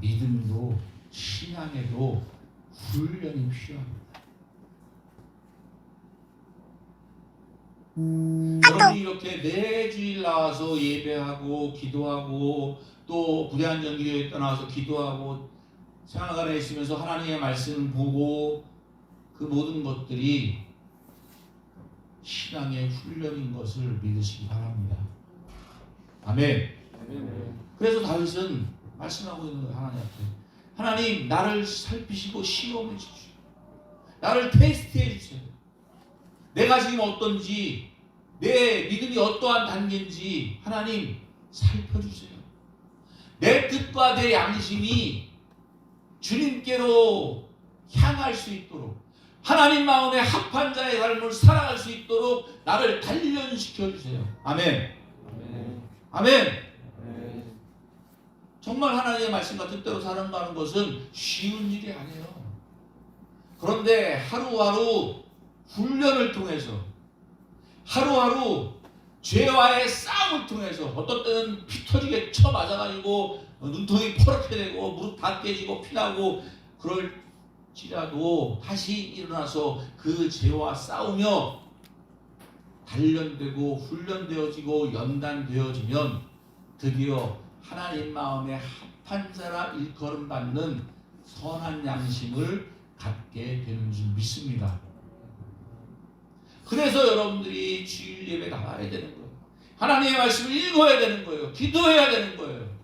믿음도 신앙에도 훈련이 필요합니다. 여러분이 이렇게 매주일 나와서 예배하고 기도하고 또 부대한 정기교회 떠나와서 기도하고 생활관에 있으면서 하나님의 말씀을 보고 그 모든 것들이 신앙의 훈련인 것을 믿으시기 바랍니다. 아멘. 그래서 다윗은 말씀하고 있는 하나님 앞에 하나님 나를 살피시고 시험해 주십시오. 나를 테스트해 주세요. 내가 지금 어떤지 내 믿음이 어떠한 단계인지 하나님 살펴주세요. 내 뜻과 내 양심이 주님께로 향할 수 있도록 하나님 마음에 합한 자의 삶을 살아갈 수 있도록 나를 단련시켜 주세요. 아멘. 아멘 정말 하나님의 말씀과 뜻대로 살아가는 것은 쉬운 일이 아니에요. 그런데 하루하루 훈련을 통해서 하루하루 죄와의 싸움을 통해서 어떤 때는 피 터지게 쳐 맞아가지고 눈통이 퍼렇게 되고 무릎 다 깨지고 피나고 그럴지라도 다시 일어나서 그 죄와 싸우며 단련되고 훈련되어지고 연단되어지면 드디어 하나님 마음에 합한 자라 일컬음 받는 선한 양심을 갖게 되는 줄 믿습니다. 그래서 여러분들이 주일 예배 나가야 되는 거예요. 하나님의 말씀을 읽어야 되는 거예요. 기도해야 되는 거예요.